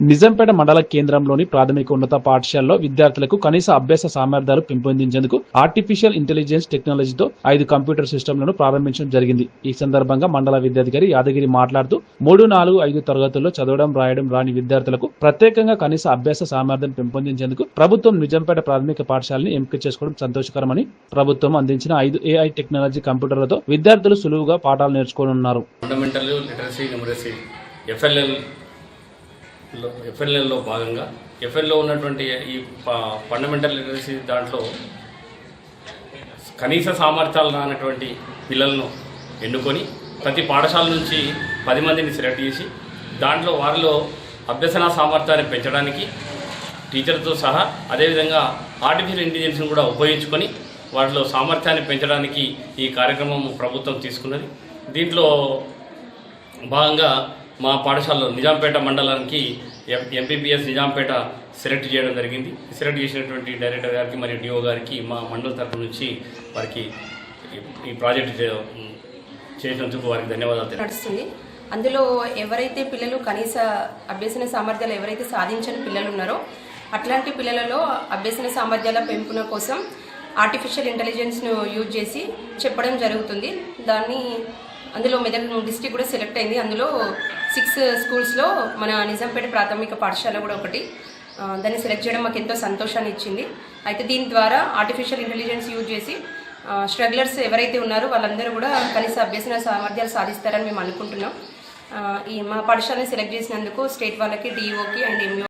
నిజంపేట మండల కేంద్రంలోని ప్రాథమిక ఉన్నత పాఠశాలలో విద్యార్థులకు కనీస అభ్యాస సామర్థ్యాలు పెంపొందించేందుకు ఆర్టిఫిషియల్ ఇంటెలిజెన్స్ టెక్నాలజీతో ఐదు కంప్యూటర్ సిస్టమ్లను ప్రారంభించడం జరిగింది. ఈ సందర్భంగా మండల విద్యాధికారి యాదగిరి మాట్లాడుతూ మూడు నాలుగు ఐదు తరగతుల్లో చదవడం రాయడం రాని విద్యార్థులకు ప్రత్యేకంగా కనీస అభ్యాస సామర్థ్యం పెంపొందించేందుకు ప్రభుత్వం నిజంపేట ప్రాథమిక పాఠశాలని ఎంపిక చేసుకోవడం సంతోషకరమని ప్రభుత్వం అందించిన ఐదు ఏఐ టెక్నాలజీ కంప్యూటర్లతో విద్యార్థులు సులువుగా పాఠాలు నేర్చుకోనున్నారు. ఫండమెంటల్ లిటరసీ ఎఫ్ఎల్ఎల్ ఎఫ్ఎన్ఎల్లో భాగంగా ఎఫ్ఎల్లో ఉన్నటువంటి ఈ ఫండమెంటల్ లిటరసీ దాంట్లో కనీస సామర్థ్యాలు రానటువంటి పిల్లలను ఎన్నుకొని ప్రతి పాఠశాల నుంచి పది మందిని సెలెక్ట్ చేసి దాంట్లో వారిలో అభ్యసన సామర్థ్యాన్ని పెంచడానికి టీచర్తో సహా అదేవిధంగా ఆర్టిఫిషియల్ ఇంటెలిజెన్స్ను కూడా ఉపయోగించుకొని వాటిలో సామర్థ్యాన్ని పెంచడానికి ఈ కార్యక్రమం ప్రభుత్వం తీసుకున్నది. దీంట్లో భాగంగా మా పాఠశాలలో నిజాంపేట మండలానికి ఎం- ఎంపీపీఎస్ నిజాంపేట సెలెక్ట్ చేయడం జరిగింది. సెలెక్ట్ చేసినటువంటి డైరెక్టర్ గారికి మరియు డిఓ గారికి మా మండల తరపు నుంచి వారికి ఈ- ప్రాజెక్ట్ చేసినందుకు వారికి ధన్యవాదాలు నడుస్తుంది. అందులో ఎవరైతే పిల్లలు కనీస అభ్యసన సామర్థ్యాలు ఎవరైతే సాధించని పిల్లలు ఉన్నారో అట్లాంటి పిల్లలలో అభ్యసన సామర్థ్యాల పెంపున కోసం ఆర్టిఫిషియల్ ఇంటెలిజెన్స్ను యూజ్ చేసి చెప్పడం జరుగుతుంది. దాన్ని అందులో మెదక్ డిస్టిక్ కూడా సెలెక్ట్ అయింది. అందులో సిక్స్ స్కూల్స్లో uh, మన నిజాంపేట ప్రాథమిక పాఠశాల కూడా ఒకటి. దాన్ని సెలెక్ట్ చేయడం మాకు ఎంతో సంతోషాన్ని ఇచ్చింది. అయితే దీని ద్వారా ఆర్టిఫిషియల్ ఇంటెలిజెన్స్ యూజ్ చేసి స్ట్రగ్లర్స్ ఎవరైతే ఉన్నారో వాళ్ళందరూ కూడా కనీస అభ్యసన సామర్థ్యాలు సాధిస్తారని మేము అనుకుంటున్నాం. ఈ మా పాఠశాలని సెలెక్ట్ చేసినందుకు స్టేట్ వాళ్ళకి డిఈఓకి అండ్ ఎంఓ